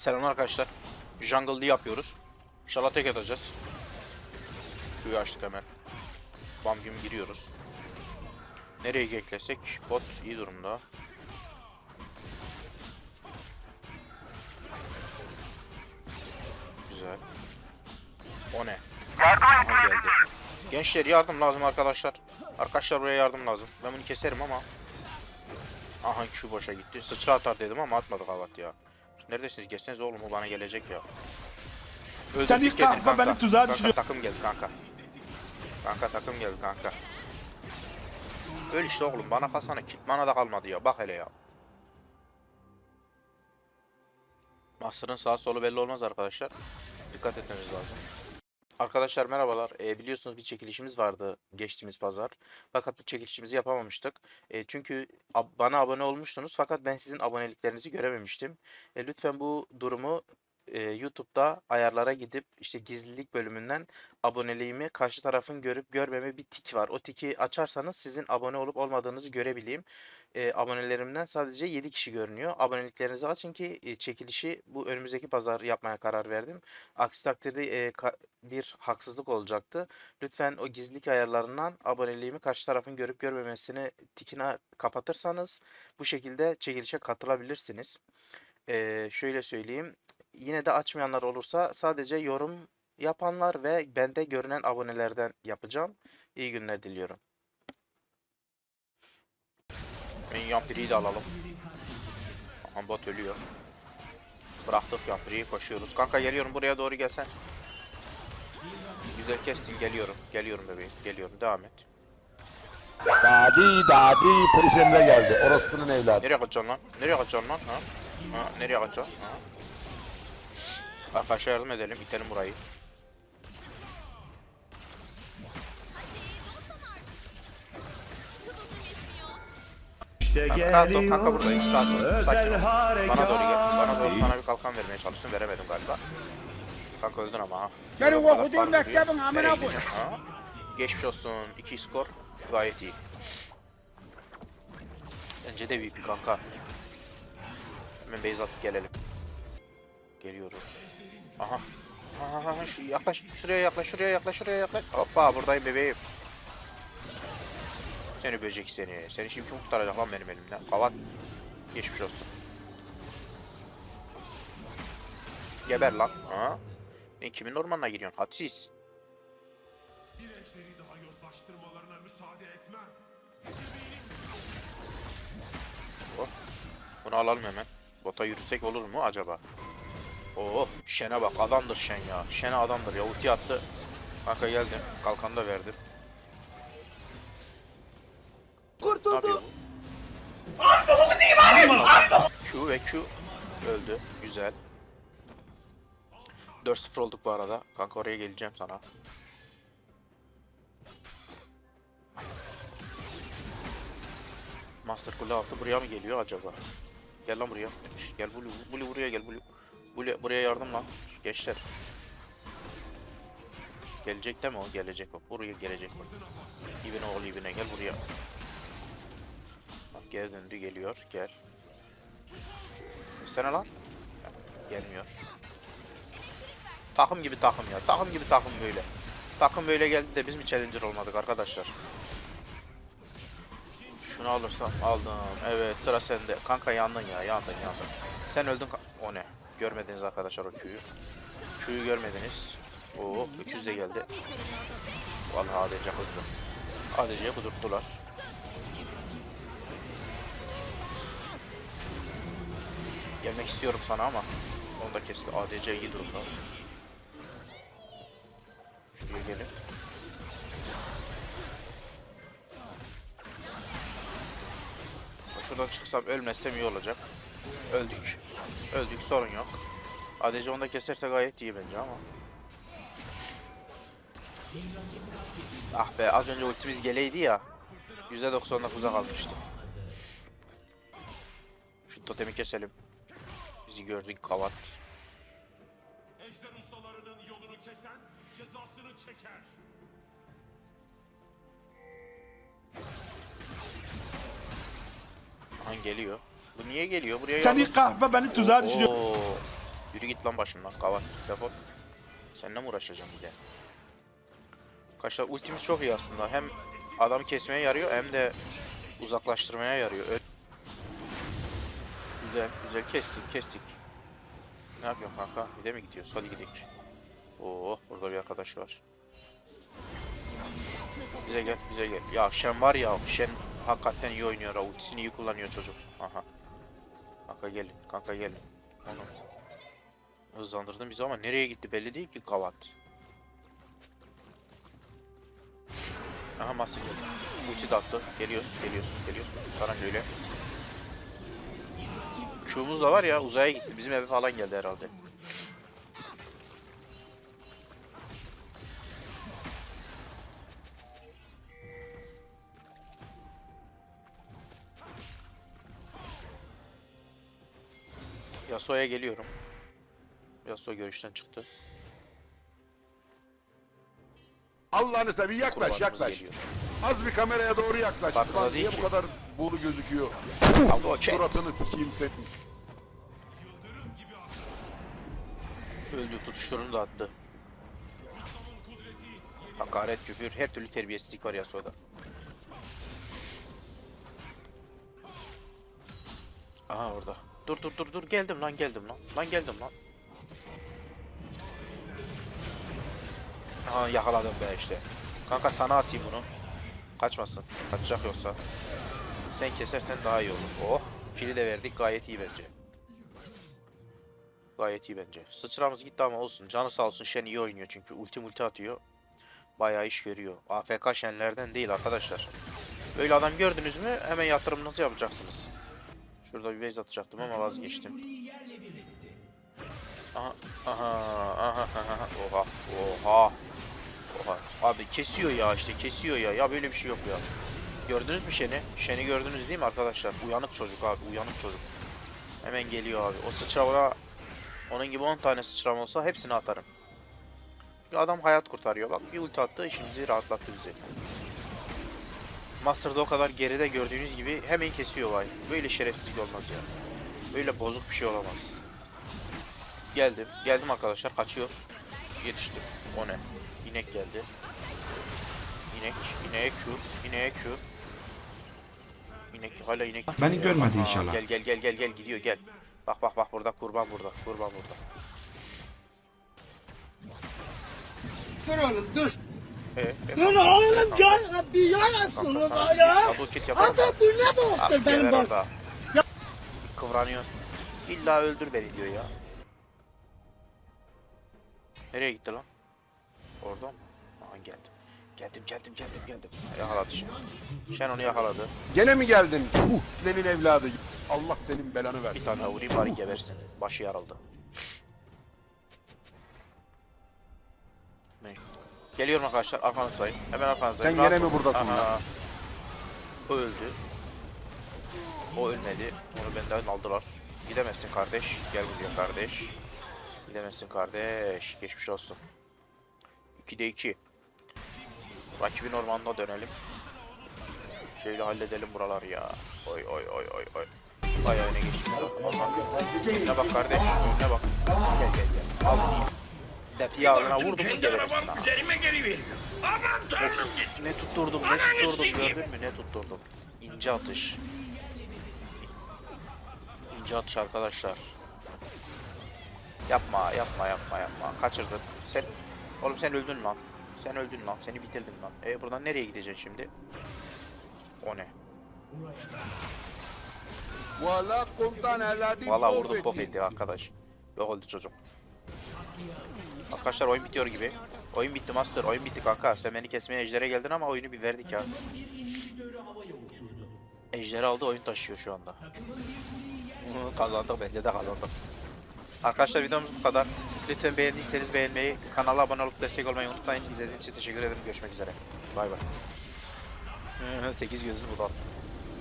Selam arkadaşlar. Jungle Lee yapıyoruz. İnşallah tek atacağız. Q'yu açtık hemen. Bam güm giriyoruz. Nereye geklesek? Bot iyi durumda. Güzel. O ne? Aha geldi. Gençler yardım lazım arkadaşlar. Arkadaşlar buraya yardım lazım. Ben bunu keserim ama. Aha Q boşa gitti. Sıçra atar dedim ama atmadı kavat ya. Neredesiniz? Geçseniz oğlum o bana gelecek ya. Öldürdük Sen ilk kendini kahve beni tuzağa Kanka düşürüyor. takım geldi kanka. Kanka takım geldi kanka. Öl işte oğlum bana kalsana kit bana da kalmadı ya bak hele ya. Master'ın sağ solu belli olmaz arkadaşlar. Dikkat etmemiz lazım. Arkadaşlar merhabalar. Ee, biliyorsunuz bir çekilişimiz vardı geçtiğimiz pazar. Fakat bu çekilişimizi yapamamıştık. E, çünkü ab- bana abone olmuştunuz fakat ben sizin aboneliklerinizi görememiştim. E, lütfen bu durumu e, YouTube'da ayarlara gidip işte gizlilik bölümünden aboneliğimi karşı tarafın görüp görmeme bir tik var. O tiki açarsanız sizin abone olup olmadığınızı görebileyim. E, abonelerimden sadece 7 kişi görünüyor. Aboneliklerinizi açın ki e, çekilişi bu önümüzdeki pazar yapmaya karar verdim. Aksi takdirde e, bir haksızlık olacaktı. Lütfen o gizlilik ayarlarından aboneliğimi karşı tarafın görüp görmemesini tikine kapatırsanız bu şekilde çekilişe katılabilirsiniz. E, şöyle söyleyeyim. Yine de açmayanlar olursa sadece yorum yapanlar ve bende görünen abonelerden yapacağım. İyi günler diliyorum. Ben Yampiri'yi de alalım. Aha bot ölüyor. Bıraktık Yampiri'yi koşuyoruz. Kanka geliyorum buraya doğru gelsen. Güzel kestin geliyorum. Geliyorum bebeğim. Geliyorum. Devam et. Dadi dadi polis emre geldi. Orospu'nun evladı. Nereye kaçacaksın lan? Nereye kaçacaksın lan? Ha? Ha? Nereye kaçacaksın? Ha? Arkadaşlar yardım edelim. İtelim burayı. İşte rahat ol kanka geliyor buradayım. Rahat ol. Sakin ol. harekat. Bana doğru gel. Bana doğru sana bir kalkan vermeye çalıştım. Veremedim galiba. Kanka öldün ama ha. Bana okuduğum mektebin amına koy. Geçmiş olsun. 2 skor. Gayet iyi. Bence de VP kanka. Hemen base atıp gelelim. Geliyoruz. Aha. Aha, aha, şu yaklaş, şuraya yaklaş, şuraya yaklaş, şuraya yaklaş. Hoppa buradayım bebeğim. Seni böcek seni. Seni şimdi kim kurtaracak lan benim elimden? Kavat. Geçmiş olsun. Geber lan. Ha? Ben kimin ormanına giriyorsun? Hadsiz. Dirençleri daha yozlaştırmalarına müsaade etmem. Bunu alalım hemen. Bota yürüsek olur mu acaba? Oo, Şen'e bak adamdır Şen ya. Şen'e adamdır ya. Ulti attı. Kanka geldim. Kalkanı da verdim. Kurtuldu. Q ve Q öldü. Güzel. 4-0 olduk bu arada. Kanka oraya geleceğim sana. Master Kule altı buraya mı geliyor acaba? Gel lan buraya. Gel Blue. Blue buraya gel Blue. Blue buraya yardım lan. Gençler. Gelecek değil mi o? Gelecek o. Buraya gelecek o. İbine oğlu ibine gel buraya. Geri döndü geliyor. Gel. Sene lan. Gelmiyor. Takım gibi takım ya. Takım gibi takım böyle. Takım böyle geldi de biz mi challenger olmadık arkadaşlar? Şunu alırsam aldım. Evet sıra sende. Kanka yandın ya yandın yandın. Sen öldün. O ne? Görmediniz arkadaşlar o Q'yu. Q'yu görmediniz. Oo öküz de geldi. Vallahi ADC hızlı. ADC'ye kudurttular. Gelmek istiyorum sana ama onu da kesti. ADC iyi durumda. Şuraya gelin. Şuradan çıksam ölmezsem iyi olacak. Öldük. Öldük sorun yok. ADC onu da keserse gayet iyi bence ama. Ah be az önce ultimiz geleydi ya. %99'a kalmıştı. Şu totemi keselim. Bizi gördük kavat. Ejder ustalarının yolunu kesen cezasını çeker. Aha geliyor. Bu niye geliyor? Buraya Sen yardım- ilk kahve beni tuzağa düşürüyor. Oo. Yürü git lan başımdan. Kavat. Defol. Seninle mi uğraşacağım bir de? Arkadaşlar ultimiz çok iyi aslında. Hem adam kesmeye yarıyor hem de uzaklaştırmaya yarıyor. Ö- Güzel, güzel kestik, kestik. Ne yapıyorsun kanka? Bir de mi gidiyoruz? Hadi gidelim. Oo, burada bir arkadaş var. Bize gel, bize gel. Ya Shen var ya, Shen hakikaten iyi oynuyor. Ultisini iyi kullanıyor çocuk. Aha. Kanka gelin, kanka gelin. Onu. Hızlandırdın bizi ama nereye gitti belli değil ki Gavat. Aha Master geldi. Ulti de attı. Geliyoruz, geliyoruz, geliyoruz. Sana şöyle. Q'muz da var ya uzaya gitti. Bizim eve falan geldi herhalde. Yasuo'ya geliyorum. Yasuo görüşten çıktı. Allah'ını seveyim yaklaş Kurbanımız yaklaş. geliyor. Az bir kameraya doğru yaklaş. Farkında Lan değil niye ki. bu kadar buğulu gözüküyor? Suratını sikeyim senin. Öldü tutuşturunu da attı. Hakaret, küfür, her türlü terbiyesizlik var Yasuo'da. Aha orada. Dur dur dur dur geldim lan geldim lan. Lan geldim lan. Aha yakaladım be işte. Kanka sana atayım bunu. Kaçmasın. Kaçacak yoksa. Sen kesersen daha iyi olur. Oh. Kili de verdik gayet iyi bence. Gayet iyi bence. Sıçramız gitti ama olsun. Canı sağ olsun. Shen iyi oynuyor çünkü. Ulti multi atıyor. Bayağı iş görüyor. AFK Shen'lerden değil arkadaşlar. Böyle adam gördünüz mü hemen yatırımınızı yapacaksınız. Şurada bir base atacaktım ama vazgeçtim. Aha, aha, aha, aha, oha, oha, oha. Abi kesiyor ya işte kesiyor ya. Ya böyle bir şey yok ya. Gördünüz mü Shen'i? Shen'i gördünüz değil mi arkadaşlar? Uyanık çocuk abi, uyanık çocuk. Hemen geliyor abi. O sıçrama onun gibi 10 tane sıçram olsa hepsini atarım. Adam hayat kurtarıyor. Bak bir ulti attı işimizi rahatlattı bizi. Master'da o kadar geride gördüğünüz gibi hemen kesiyor vay. Böyle şerefsizlik olmaz ya. Böyle bozuk bir şey olamaz. Geldim. Geldim arkadaşlar. Kaçıyor. Yetiştim. O ne? İnek geldi. İnek. İneğe Q. İneğe Q. İnek hala inek. Beni görmedi Aa, inşallah. Gel gel gel gel gel gidiyor gel. Bak bak bak burada kurban burada. Kurban burada. Dur oğlum dur. E, e, Dur oğlum ya Rabbi ya Resulullah ya. Double yapalım. Adam bu ne Ah, baktır benim bak. Kıvranıyor. İlla öldür beni diyor ya. Nereye gitti lan? Orada mı? Aha geldim. Geldim geldim geldim geldim. Yakaladı Şen. Şen onu yakaladı. Gene mi geldin? Uh, senin evladı. Allah senin belanı Bir versin. tane daha vurayım bari gebersin. Başı yarıldı. Ne? Geliyorum arkadaşlar arkanızdayım. Hemen arkanızdayım. Sen Rahat gene mi olun. buradasın Aha. ya? O öldü. O ölmedi. Onu benden aldılar. Gidemezsin kardeş. Gel buraya kardeş. Gidemezsin kardeş. Geçmiş olsun. 2'de 2. Rakibin ormanına dönelim. Şöyle halledelim buralar ya. Oy oy oy oy oy. Bayağı öne geçtik. Aman. Önüne bak kardeş. Önüne bak. Gel gel gel. Al bunu. Depiyi ağzına vurdum mu arabam ha. üzerime geliveriyor. Aman tanrım git. Ne tutturdum ne tutturdum gördün mü ne tutturdum. İnce atış. İnce atış arkadaşlar. Yapma yapma yapma yapma. Kaçırdın. Sen oğlum sen öldün lan. Sen öldün lan. Seni bitirdim lan. E buradan nereye gideceksin şimdi? O ne? Valla komutan evladı. Valla vurdum pop etti arkadaş. Yok oldu çocuk. Arkadaşlar oyun bitiyor gibi. Oyun bitti master. Oyun bitti kanka. Sen beni kesmeye ejdere geldin ama oyunu bir verdik ya. Ejderi aldı oyun taşıyor şu anda. Kazandık bence de kazandık. Arkadaşlar videomuz bu kadar. Lütfen beğendiyseniz beğenmeyi, kanala abone olup destek olmayı unutmayın. İzlediğiniz için teşekkür ederim. Görüşmek üzere. Bay bay. Hı, 8 gözlü bu da attı.